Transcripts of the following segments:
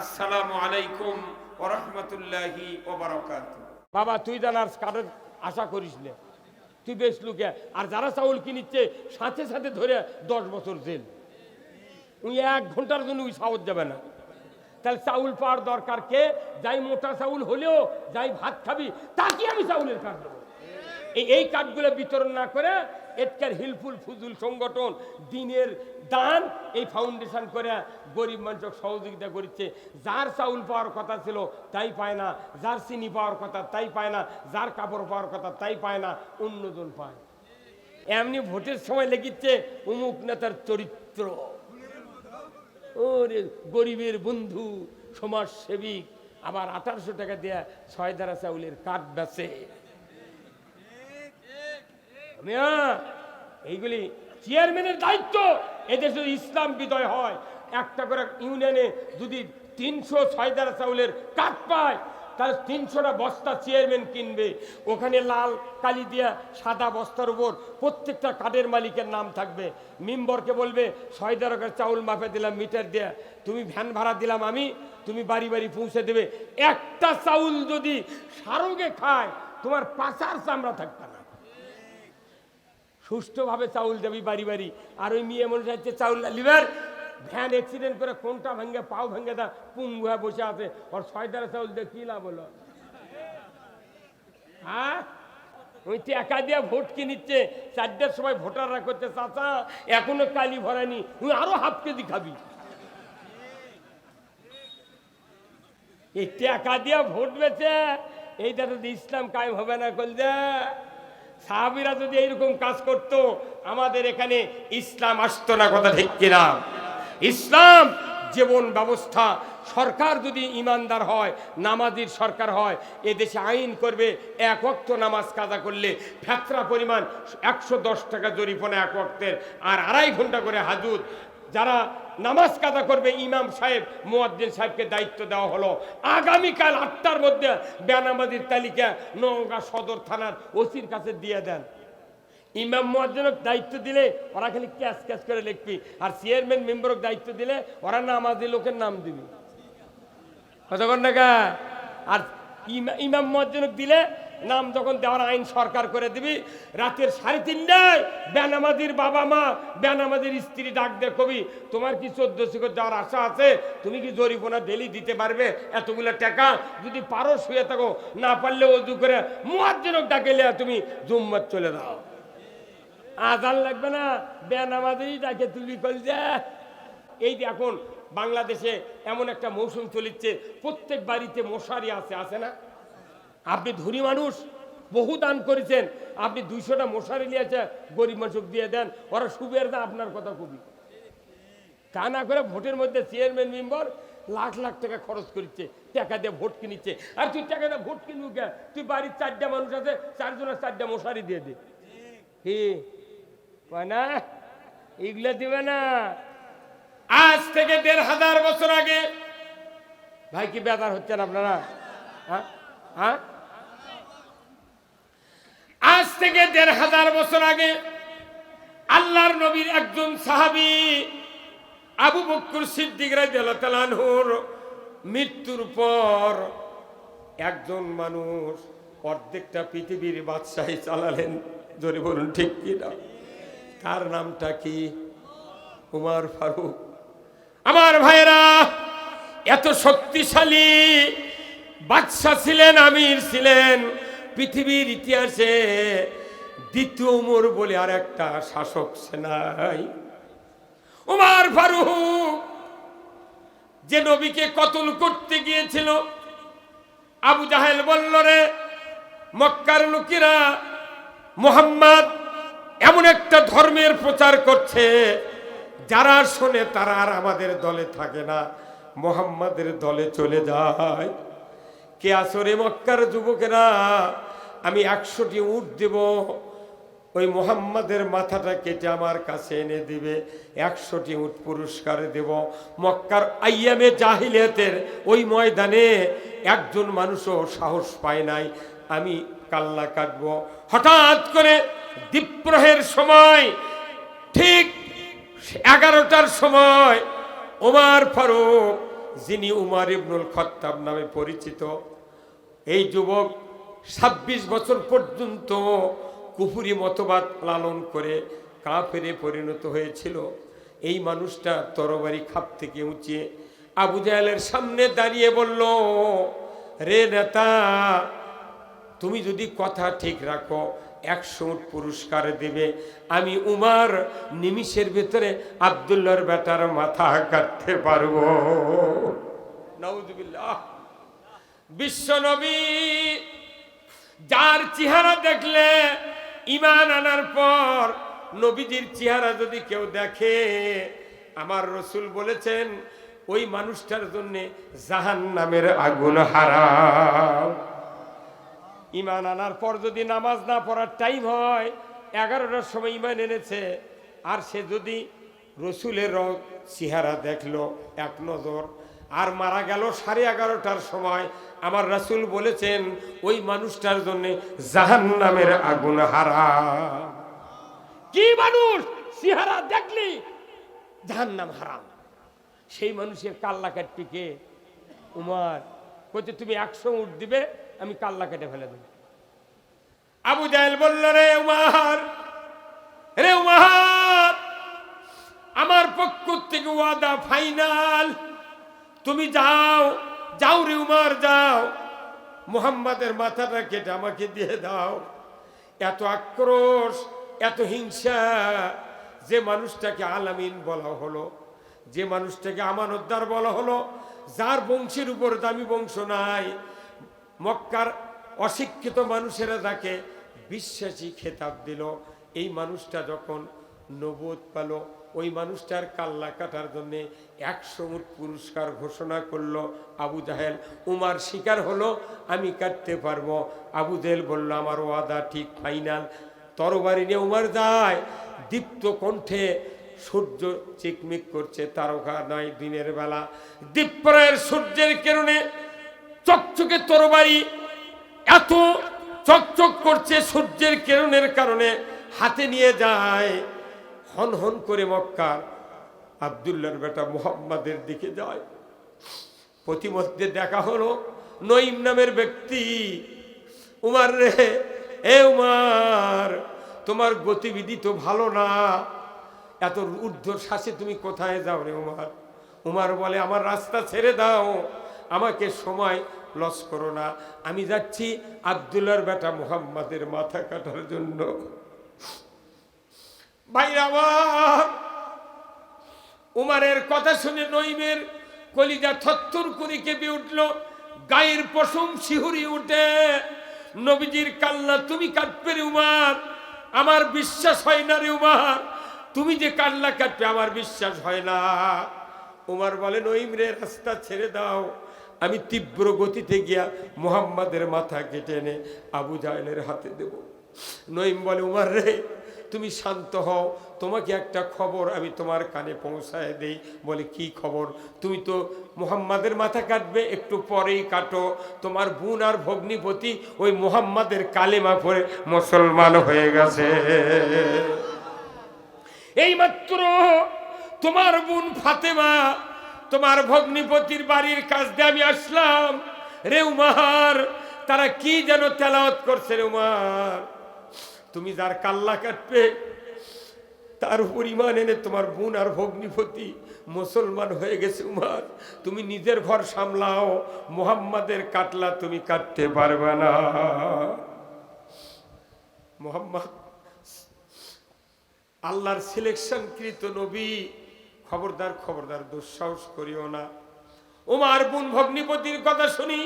আসসালামু আলাইকুম ওরহমতুল্লাহি ওবরাকাত বাবা, তুই জানার কারোর আশা করিস তুই বেশ লুকে। আর যারা চাউল কিনিচ্ছে, সাথে সাথে ধরে দশ বছর জেল। উনি এক ঘণ্টার জন্য ওই সাউথ যাবে না। তাহলে চাউল পাওয়ার দরকার কে? যাই মোটা চাউল হলেও, যাই ভাত খাবি তাকে আমি চাউলের কার্ড দেবো। এই কার্ডগুলো বিতরণ না করে এটকার হিলফুল ফুজুল সংগঠন, দিনের দান, এই ফাউন্ডেশন করে গরিব মানুষক সহযোগিতা করছে যার চাউল পাওয়ার কথা ছিল, তাই পায় না। যার চিনি পাওয়ার কথা, তাই পায় না। যার কাপড় পাওয়ার কথা, তাই পায় না। অন্যজন পায়। এমনি ভোটের সময় লেগিচ্ছে অমুক নেতার চরিত্র। ওরে গরিবের বন্ধু সমাজ সেবিক আবার আঠারোশো টাকা দেয়া ছয় দ্বারা চাউলের কাঠ বেচে। এইগুলি চেয়ারম্যানের দায়িত্ব। এদেশে যদি ইসলাম বিদয় হয়, একটা করে ইউনিয়নে যদি তিনশো ছয় চাউলের কাঠ পায়, তাহলে তিনশোটা বস্তা চেয়ারম্যান কিনবে। ওখানে লাল, কালি দিয়া সাদা বস্তার উপর প্রত্যেকটা কাঠের মালিকের নাম থাকবে। মিম্বরকে বলবে ছয় চাউল মাপে দিলাম, মিটার দেয়া। তুমি ভ্যান ভাড়া দিলাম আমি, তুমি বাড়ি বাড়ি পৌঁছে দেবে। একটা চাউল যদি সারোগে খায়, তোমার পাচার চামড়া থাকবে। সুষ্ঠুভাবে চাউল দেবি বাড়ি বাড়ি। আর ওই মেয়ে মনে হচ্ছে চাউল লিভার? ভ্যান অ্যাক্সিডেন্ট করে কোনটা ভেঙে পাও ভেঙে দা পুঙ্গু বসে আছে। ওর ছয় চাউল দিয়ে কি লাভ হলো? হ্যাঁ? ওই টাকা দিয়ে ভোট কিনিচ্ছে চারটার সময় ভোটাররা করছে, চাচা, এখনও কালি ভরানি তুই আরও হাফ কেজি খাবি। এই টাকা দিয়ে ভোট বেছে এইটা তো ইসলাম কায়েম হবে না করলে সাহাবিরা যদি এইরকম কাজ করত, আমাদের এখানে ইসলাম আসতো না কথা ঠিক কিনা? ইসলাম জীবন ব্যবস্থা। সরকার যদি ইমানদার হয়, নামাজির সরকার হয় এ দেশে আইন করবে, এক অক্ত নামাজ কাজা করলে ফ্যাতরা পরিমাণ একশো দশ টাকা জরিপনা এক অক্তের আর আড়াই ঘণ্টা করে হাজুর যারা নামাজ কাদা করবে, ইমাম সাহেব মুয়াদ্দিন সাহেবকে দায়িত্ব দেওয়া হলো। আগামীকাল আটটার মধ্যে বেনামাজির তালিকা নওগাঁ সদর থানার ওসির কাছে দিয়ে দেন। ইমাম মুয়াজ্জিনক দায়িত্ব দিলে ওরা খালি ক্যাশ ক্যাশ করে লিখবি, আর চেয়ারম্যান মেম্বারক দায়িত্ব দিলে ওরা নামাজি লোকের নাম দিবি। কতক্ষণ টাকা আর ইমাম মুয়াজ্জিনক দিলে নাম যখন দেওয়ার আইন সরকার করে দিবি, রাতের সাড়ে তিনটায় বেনামাজির বাবা মা, বেনামাজির স্ত্রী ডাক দে কবি, তোমার কি চোদ্দ শিখর যাওয়ার আশা আছে? তুমি কি জরিপনা ডেলি দিতে পারবে এতগুলো টাকা? যদি পারো শুয়ে থাকো, না পারলে অজু করে মুয়াজ্জিনক ডাকেলে তুমি জুম্মাত চলে দাও আজান লাগবে না বেনামাজি ডাকে তুলি কল যা। এই যে এখন বাংলাদেশে এমন একটা মৌসুম চলিচ্ছে, প্রত্যেক বাড়িতে মশারি আছে আছে না? আপনি ধনী মানুষ, বহু দান করেছেন। আপনি দুইশোটা মশারি নিয়েছে, গরিব মানুষ দিয়ে দেন। ওরা সুবের না আপনার কথা খুবই। তা না করে ভোটের মধ্যে চেয়ারম্যান মেম্বার লাখ লাখ টাকা খরচ করছে টাকা দিয়ে ভোট কিনিচ্ছে। আর তুই টাকা দিয়ে ভোট কিনবু কে? তুই বাড়ির চারটা মানুষ আছে, চারজনের চারটা মশারি দিয়ে দে। না? এগুলো দিবে না। আজ থেকে দেড় হাজার বছর আগে, ভাই কি বেদার হচ্ছেন আপনারা? হ্যাঁ? হ্যাঁ? আজ থেকে দেড় হাজার বছর আগে আল্লাহর নবীর একজন সাহাবি আবু বক্কর সিদ্দিক রাজুর মৃত্যুর পর একজন মানুষ অর্ধেকটা পৃথিবীর বাদশাহী চালালেন। জোরে বলুন, ঠিক কি না তার নামটা কি? উমার ফারুক। আমার ভাইরা এত শক্তিশালী বাদশাহ ছিলেন, আমির ছিলেন। পৃথিবীর ইতিহাসে দ্বিতীয় উমর বলে আর একটা শাসক সেনাই উমার ফারুক যে নবীকে কতল করতে গিয়েছিল, আবু জাহেল বলল, রে মক্কার লোকেরা মোহাম্মদ এমন একটা ধর্মের প্রচার করছে, যারা শোনে তারা আর আমাদের দলে থাকে না, মোহাম্মদের দলে চলে যায়। কে আসরে মক্কার যুবকেরা? আমি একশোটি উঠ দেব। ওই মোহাম্মদের মাথাটা কেটে আমার কাছে এনে দিবে। একশোটি উট পুরস্কার দেব। মক্কার আইয়ামে জাহিলিয়াতের ওই ময়দানে একজন মানুষও সাহস পায় নাই। আমি কাল্লা কাটব। হঠাৎ করে দ্বীপ্রহের সময়, ঠিক এগারোটার সময়, ওমার ফারুক যিনি উমার ইবনুল খত্তাব নামে পরিচিত, এই যুবক ছাব্বিশ বছর পর্যন্ত কুফুরি মতবাদ লালন করে কাফেরে পরিণত হয়েছিল। এই মানুষটা তরবারি খাপ থেকে উঁচিয়ে আবু জাহেলের সামনে দাঁড়িয়ে বলল, রে নেতা, তুমি যদি কথা ঠিক রাখো একশো পুরস্কার দেবে। আমি উমার নিমিষের ভেতরে আবদুল্লার বেটার মাথা কাটতে পারব। বিশ্ব নবী যার চেহারা দেখলে ইমান আনার পর নবীজির চেহারা যদি কেউ দেখে, আমার রসুল বলেছেন, ওই মানুষটার জন্য জাহান নামের আগুন হারাম। ইমান আনার পর যদি নামাজ না পড়ার টাইম হয়, এগারোটার সময় ইমান এনেছে। আর সে যদি রসুলের চেহারা দেখল, এক নজর, আর মারা গেল সাড়ে এগারোটার সময়, আমার রাসুল বলেছেন, ওই মানুষটার জন্য জাহান নামের আগুন হারা কি মানুষ চেহারা দেখলি? জাহান নাম হারাম। সেই মানুষের কাল্লা কাটবি উমার কইতে তুমি একশো উঠ দিবে আমি কাল্লা কেটে ফেলে দেব। আবু জাহেল বলল, রে উমার রে উমার, আমার পক্ষ থেকে ওয়াদা ফাইনাল। তুমি যাও যাও রে উমার, যাও। মুহাম্মাদের মাথাটা কেটে আমাকে দিয়ে দাও। এত আক্রোশ, এত হিংসা, যে মানুষটাকে আলামিন বলা হলো, যে মানুষটাকে আমানতদার বলা হলো, যার বংশের উপর দামি বংশ নাই মক্কার অশিক্ষিত মানুষেরা তাকে বিশ্বাসী খেতাব দিল। এই মানুষটা যখন নবোধ পেল, ওই মানুষটার কাল্লা কাটার জন্য একশো মুঠ পুরস্কার ঘোষণা করল আবু জাহেল। উমার শিকার হলো, আমি কাটতে পারব। আবু জাহেল বলল, আমার ওয়াদা ঠিক, ফাইনাল। তরবারি নিয়ে উমার যায়, দীপ্ত কণ্ঠে সূর্য চিকমিক করছে, তারকা নাই দিনের বেলা। দীপ্রায়ের সূর্যের কারণে চকচকে তরবারি, এত চকচক করছে সূর্যের কিরণের কারণে হাতে নিয়ে যায়, হন হন করে মক্কার আবদুল্লার বেটা মোহাম্মদের দিকে যায়। প্রতিমধ্যে দেখা হলো নঈম নামের ব্যক্তি, উমার রে, এ উমার, তোমার গতিবিধি তো ভালো না। এত ঊর্ধ্ব শ্বাসে তুমি কোথায় যাও রে উমার? উমার বলে, আমার রাস্তা ছেড়ে দাও আমাকে সময় লস করো না। আমি যাচ্ছি আবদুল্লার বেটা মুহাম্মাদের মাথা কাটার জন্য। উমারের কথা শুনে নইমের কলিজা থত্তর করে কেঁপে উঠল। গায়ের পশম শিহুরি উঠে। নবীজির কাল্লা তুমি কাটবে রে উমার? আমার বিশ্বাস হয় না রে উমার। তুমি যে কাল্লা কাটবে, আমার বিশ্বাস হয় না। উমার বলে, নইম রে, রাস্তা ছেড়ে দাও। আমি তীব্র গতিতে গিয়া মুহাম্মাদের মাথা কেটে এনে আবু জাহেলের হাতে দেব। নইম বলে, উমার রে, তুমি শান্ত হও। তোমাকে একটা খবর আমি তোমার কানে পৌঁছায় দেই। বলে, কি খবর? তুমি তো মুহাম্মাদের মাথা কাটবে, একটু পরেই কাটো। তোমার বোন আর ভগ্নিপতি ওই মুহাম্মাদের কালেমা পরে মুসলমান হয়ে গেছে। এইমাত্র তোমার বোন ফাতেমা তোমার ভগ্নিপতির বাড়ির কাছ দিয়ে আমি আসলাম। রে উমার, তারা কি যেন তেলাওয়াত করছে রে উমার? তুমি যার কাল্লা কাটবে, তার পরিমাণ এনে তোমার বোন আর ভগ্নিপতি মুসলমান হয়ে গেছে উমার। তুমি নিজের ঘর সামলাও, মোহাম্মদের কাটলা তুমি কাটতে পারবে না। মোহাম্মদ, আল্লাহর সিলেকশনকৃত নবী খবরদার খবরদার, দুঃসাহস করিও না। ওমার বোন ভগ্নিপতির কথা শুনি,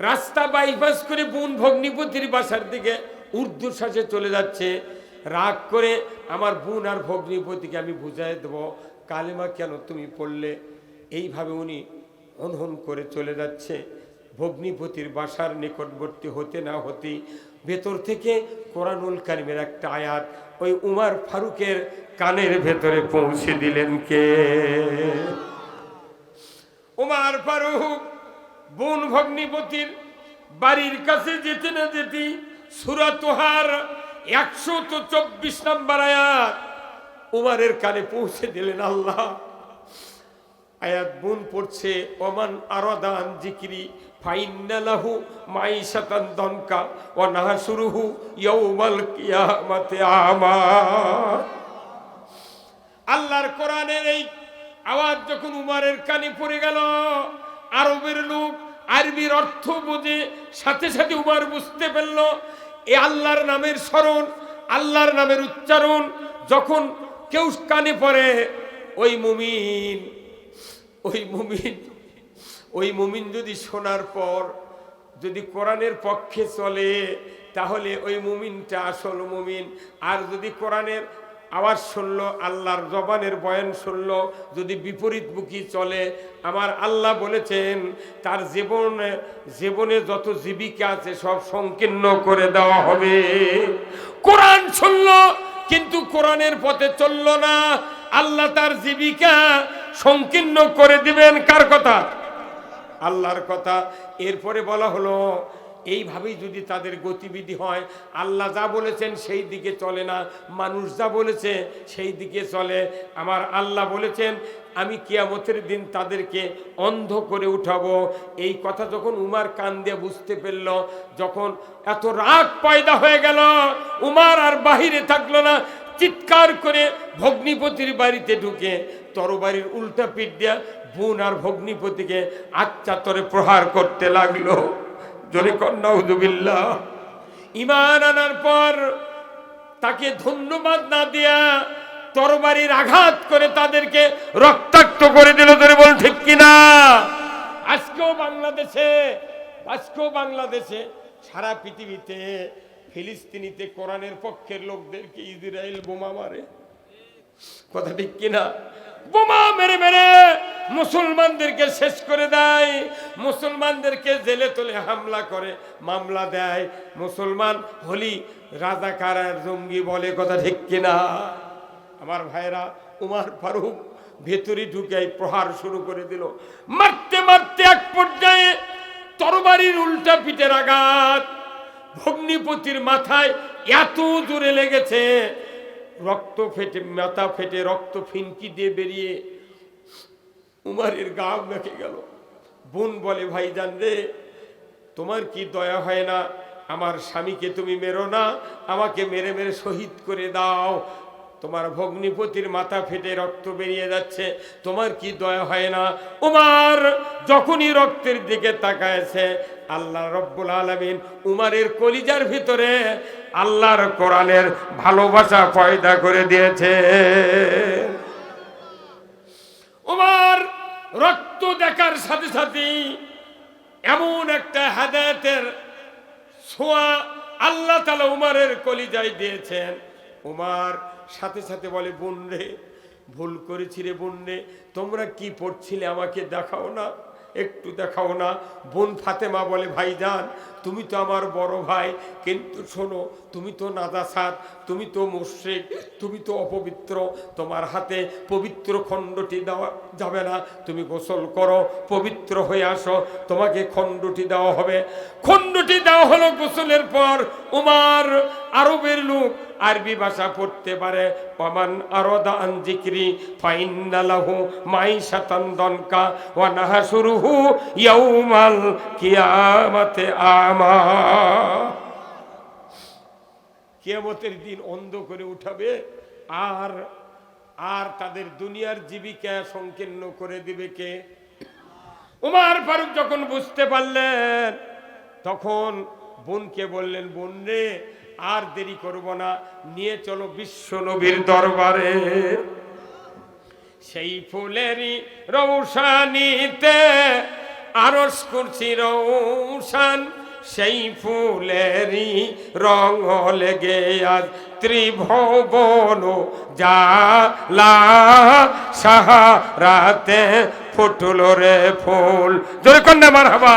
রাস্তা বাইপাস করে বোন ভগ্নিপতির বাসার দিকে ঊর্ধ্বশ্বাসে চলে যাচ্ছে। রাগ করে আমার বোন আর ভগ্নিপতিকে আমি বুঝাই দেব, কালেমা কেন তুমি পড়লে? এইভাবে উনি হনহন করে চলে যাচ্ছে। ভগ্নিপতির বাসার নিকটবর্তী হতে না হতে ভেতর থেকে কোরআনুল কারিমের একটা আয়াত ওই উমার ফারুকের কানের ভেতরে পৌঁছে দিলেন কে? উমার ফারুক, বোন ভগ্নিপতির বাড়ির কাছে যেতে না যেতে সুরাতোহার একশো তো চব্বিশ নম্বর আয়াত উমারের কানে পৌঁছে দিলেন আল্লাহ। আয়াত বুন পড়ছে, ওমান আরদান জিকিরি ফাইন্নালাহু মাইশাতান দনকা ওয়া নাহাসুরুহু ইয়াউমাল কিয়ামাতি আমা আল্লাহর কোরআনের এই আওয়াজ যখন উমারের কানে পড়ে গেল, আরবের লোক আরবির অর্থ বুঝে সাথে সাথে উমার বুঝতে পারল, এ আল্লাহর নামের স্মরণ, আল্লাহর নামের উচ্চারণ যখন কেউ কানে পড়ে, ওই মুমিন ওই মুমিন ওই মুমিন যদি শোনার পর যদি কোরআনের পক্ষে চলে, তাহলে ওই মুমিনটা আসল মুমিন। আর যদি কোরআনের আওয়াজ শুনলো, আল্লাহর জবানের বয়ান শুনলো, যদি বিপরীত বিপরীতমুখী চলে, আমার আল্লাহ বলেছেন, তার জীবনে জীবনে যত জীবিকা আছে সব সংকীর্ণ করে দেওয়া হবে। কোরআন শুনলো, কিন্তু কোরআনের পথে চলল না। আল্লাহ তার জীবিকা সংকীর্ণ করে দিবেন কার কথা? আল্লাহর কথা। এরপরে বলা হলো, এইভাবেই যদি তাদের গতিবিধি হয়, আল্লাহ যা বলেছেন সেই দিকে চলে না, মানুষ যা বলেছে সেই দিকে চলে। আমার আল্লাহ বলেছেন, আমি কিয়ামতের দিন তাদেরকে অন্ধ করে উঠাবো। এই কথা যখন উমার কান দিয়ে বুঝতে পারল, যখন এত রাগ পয়দা হয়ে গেল, উমার আর বাহিরে থাকল না, চিৎকার করে ভগ্নিপতির বাড়িতে ঢুকে। তরবারির উল্টা পিঠ দিয়া বোন আর ভগ্নিপতিকে আচ্ছাতরে প্রহার করতে লাগল। জোরে কন্যা ইমান আনার পর তাকে ধন্যবাদ না দিয়া তরবারির আঘাত করে তাদেরকে রক্তাক্ত করে দিল। ধরে বল, ঠিক কিনা? আজকেও বাংলাদেশে আজকেও বাংলাদেশে, সারা পৃথিবীতে ফিলিস্তিনিতে কোরআনের পক্ষের লোকদেরকে ইসরায়েল বোমা মারে। কথা ঠিক কিনা? বোমা মেরে মেরে মুসলমানদেরকে শেষ করে দেয়। মুসলমানদেরকে জেলে তোলে হামলা করে, মামলা দেয়। মুসলমান হলি রাজাকার জঙ্গি বলে কথা ঠিক কিনা? আমার ভাইরা উমার ফারুক ভেতরে ঢুকে প্রহার শুরু করে দিল। মারতে মারতে এক পর্যায়ে তরবারির উল্টা পিঠের আঘাত। ভগ্নিপতির মাথায় এত জোরে লেগেছে রক্ত ফেটে, মাথা ফেটে, রক্ত ফিনকি দিয়ে বেরিয়ে উমারের গা মেখে গেল। বোন বলে, ভাইজান রে, তোমার কি দয়া হয় না? আমার স্বামীকে তুমি মেরো না, আমাকে মেরে মেরে শহীদ করে দাও। তোমার ভগ্নিপতির মাথা ফেটে রক্ত বেরিয়ে যাচ্ছে। তোমার কি দয়া হয় না? উমার যখনই রক্তের দিকে তাকায়ছে, আল্লাহ রব্বুল আলমিন উমারের কলিজার ভিতরে আল্লাহর কোরআনের ভালোবাসা পয়দা করে দিয়েছে। উমার রক্ত দেখার সাথে সাথেই এমন একটা হেদায়তের ছোঁয়া আল্লাহ তালা উমারের কলিজায় দিয়েছেন। উমার সাথে সাথে বলে বোন রে ভুল করেছি রে বোন রে তোমরা কি পড়ছিলে আমাকে দেখাও না, একটু দেখাও না? বোন ফাতেমা বলে, ভাইজান, তুমি তো আমার বড় ভাই। কিন্তু শোনো, তুমি তো নাদাসাদ তুমি তো মুশ্রিক, তুমি তো অপবিত্র। তোমার হাতে পবিত্র খণ্ডটি দেওয়া যাবে না। তুমি গোসল করো, পবিত্র হয়ে আসো। তোমাকে খণ্ডটি দেওয়া হবে। খণ্ডটি দেওয়া হলো গোসলের পর উমার আরবের লোক আরবি ভাষা পড়তে পারে। ওমান আরদা আন জিকরি ফাইন্নালাহু মাইশাতান দনকা, ওয়া নাহাসুরুহু ইয়াউমাল কিয়ামাতে আমা। কিয়ামতের দিন অন্ধ করে উঠাবে, আর আর তাদের দুনিয়ার জীবিকা সংকীর্ণ করে দিবে কে? উমার ফারুক যখন বুঝতে পারলেন, তখন বোনকে বললেন, বোন রে আর দেরি করব না। নিয়ে চলো বিশ্ব নবীর দরবারে। সেই ফুলেরই রৌশানিতে আরস করছি রৌশান। সেই ফুলেরই রং লেগে আজ ত্রিভুবন জালা সাহারাতে ফুটল রে ফুল। জোরে কন্যা মার হবা